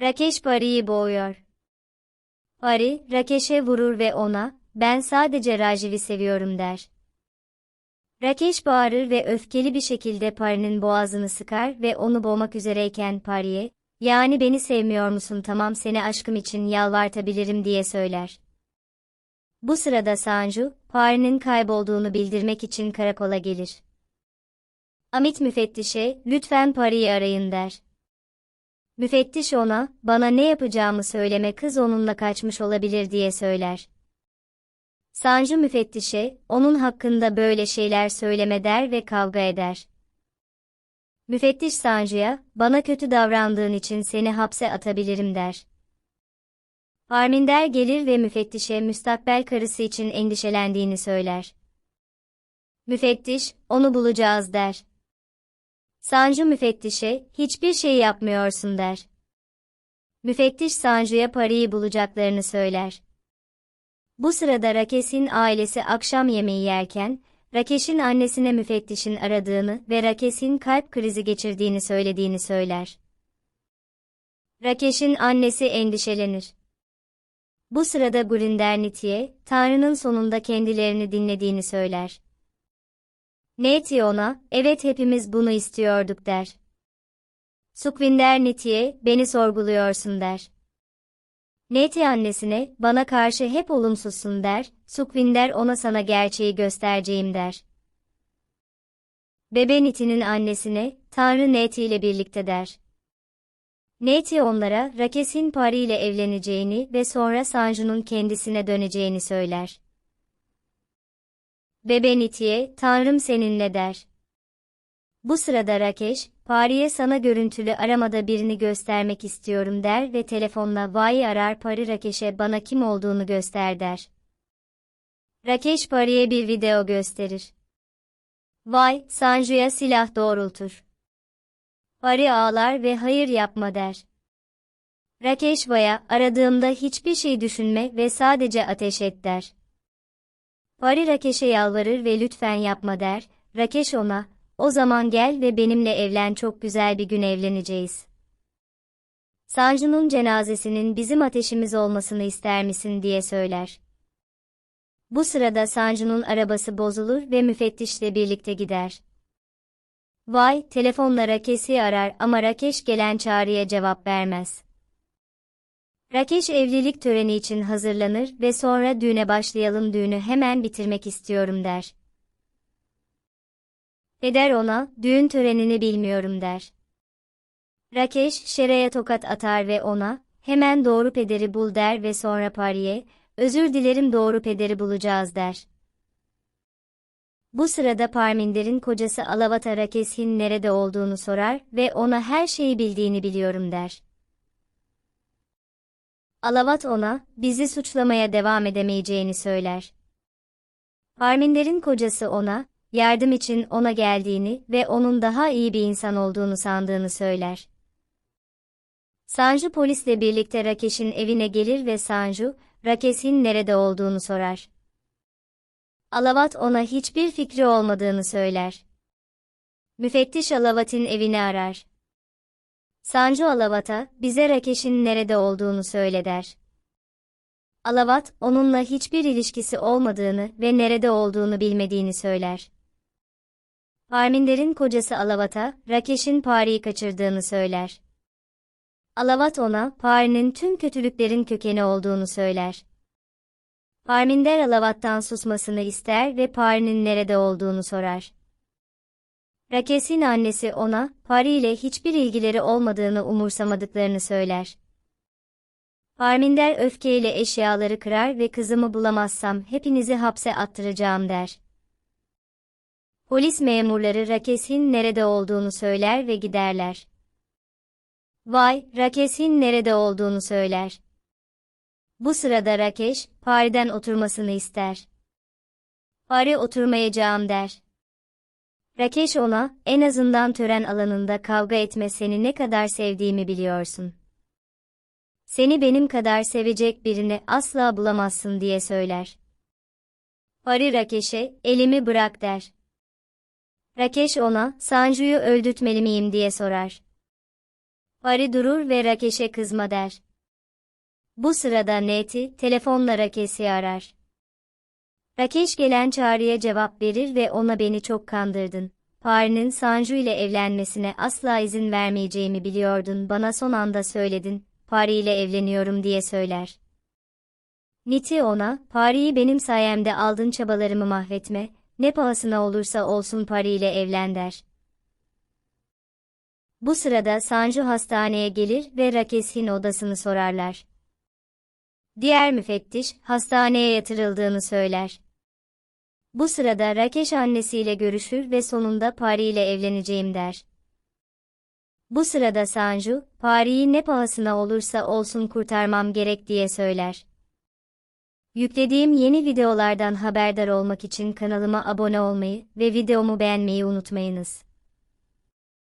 Rakeş Pari'yi boğuyor. Pari, Rakeş'e vurur ve ona, ben sadece Rajiv'i seviyorum der. Rakeş bağırır ve öfkeli bir şekilde Pari'nin boğazını sıkar ve onu boğmak üzereyken Pari'ye, yani beni sevmiyor musun tamam seni aşkım için yalvartabilirim diye söyler. Bu sırada Sanju, Pari'nin kaybolduğunu bildirmek için karakola gelir. Amit müfettişe, lütfen Pari'yi arayın der. Müfettiş ona, bana ne yapacağımı söyleme kız onunla kaçmış olabilir diye söyler. Sanju müfettişe, onun hakkında böyle şeyler söyleme der ve kavga eder. Müfettiş Sanju'ya, bana kötü davrandığın için seni hapse atabilirim der. Harminder gelir ve müfettişe müstakbel karısı için endişelendiğini söyler. Müfettiş, onu bulacağız der. Sanju müfettişe, hiçbir şey yapmıyorsun der. Müfettiş Sanju'ya parayı bulacaklarını söyler. Bu sırada Rakes'in ailesi akşam yemeği yerken, Rakes'in annesine müfettişin aradığını ve Rakes'in kalp krizi geçirdiğini söylediğini söyler. Rakes'in annesi endişelenir. Bu sırada Gurinder Niti'ye, Tanrı'nın sonunda kendilerini dinlediğini söyler. Neti ona, evet hepimiz bunu istiyorduk der. Sukvinder Neti'ye, beni sorguluyorsun der. Neti annesine, bana karşı hep olumsuzsun der, Sukvinder ona sana gerçeği göstereceğim der. Bebe Niti'nin annesine, Tanrı Neti ile birlikte der. Neti onlara, Rakes'in Pari ile evleneceğini ve sonra Sanju'nun kendisine döneceğini söyler. Bebe Niti'ye, Tanrım seninle der. Bu sırada Rakeş, Pari'ye sana görüntülü aramada birini göstermek istiyorum der ve telefonla Vay'i arar Pari Rakeş'e bana kim olduğunu göster der. Rakeş Pari'ye bir video gösterir. Vay, Sanju'ya silah doğrultur. Pari ağlar ve hayır yapma der. Rakeş Vay'a aradığımda hiçbir şey düşünme ve sadece ateş et der. Pari Rakeş'e yalvarır ve lütfen yapma der, Rakeş ona, o zaman gel ve benimle evlen çok güzel bir gün evleneceğiz. Sanju'nun cenazesinin bizim ateşimiz olmasını ister misin diye söyler. Bu sırada Sanju'nun arabası bozulur ve müfettişle birlikte gider. Vay, telefonla Rakesh'i arar ama Rakeş gelen çağrıya cevap vermez. Rakeş evlilik töreni için hazırlanır ve sonra düğüne başlayalım düğünü hemen bitirmek istiyorum der. Peder ona, düğün törenini bilmiyorum der. Rakeş, Şere'ye tokat atar ve ona, hemen doğru pederi bul der ve sonra Pari'ye, özür dilerim doğru pederi bulacağız der. Bu sırada Parminder'in kocası Alavata Rakes'in nerede olduğunu sorar ve ona her şeyi bildiğini biliyorum der. Alavat ona, bizi suçlamaya devam edemeyeceğini söyler. Parminder'in kocası ona, yardım için ona geldiğini ve onun daha iyi bir insan olduğunu sandığını söyler. Sanju polisle birlikte Rakesh'in evine gelir ve Sanju, Rakesh'in nerede olduğunu sorar. Alavat ona hiçbir fikri olmadığını söyler. Müfettiş Alavat'in evini arar. Sanju Alavat'a, bize Rakesh'in nerede olduğunu söyle der. Alavat, onunla hiçbir ilişkisi olmadığını ve nerede olduğunu bilmediğini söyler. Parminder'in kocası Alavat'a, Rakesh'in Pari'yi kaçırdığını söyler. Alavat ona, Pari'nin tüm kötülüklerin kökeni olduğunu söyler. Parminder Alavat'tan susmasını ister ve Pari'nin nerede olduğunu sorar. Rakes'in annesi ona, Pari ile hiçbir ilgileri olmadığını umursamadıklarını söyler. Parminder öfkeyle eşyaları kırar ve kızımı bulamazsam hepinizi hapse attıracağım der. Polis memurları Rakes'in nerede olduğunu söyler ve giderler. Vay, Rakes'in nerede olduğunu söyler. Bu sırada Rakeş, Pari'den oturmasını ister. Pari oturmayacağım der. Rakeş ona, en azından tören alanında kavga etme seni ne kadar sevdiğimi biliyorsun. Seni benim kadar sevecek birini asla bulamazsın diye söyler. Pari Rakeş'e, elimi bırak der. Rakeş ona, Sanju'yu öldürtmeli miyim diye sorar. Pari durur ve Rakeş'e kızma der. Bu sırada Neti, telefonla Rakeş'i arar. Rakeş gelen çağrıya cevap verir ve ona beni çok kandırdın. Pari'nin Sanju ile evlenmesine asla izin vermeyeceğimi biliyordun, bana son anda söyledin, Pari ile evleniyorum diye söyler. Niti ona, Pari'yi benim sayemde aldın çabalarımı mahvetme, ne pahasına olursa olsun Pari ile evlen der. Bu sırada Sanju hastaneye gelir ve Rakes'in odasını sorarlar. Diğer müfettiş, hastaneye yatırıldığını söyler. Bu sırada Rakeş annesiyle görüşür ve sonunda Pari ile evleneceğim der. Bu sırada Sanju, Pari'yi ne pahasına olursa olsun kurtarmam gerek diye söyler. Yüklediğim yeni videolardan haberdar olmak için kanalıma abone olmayı ve videomu beğenmeyi unutmayınız.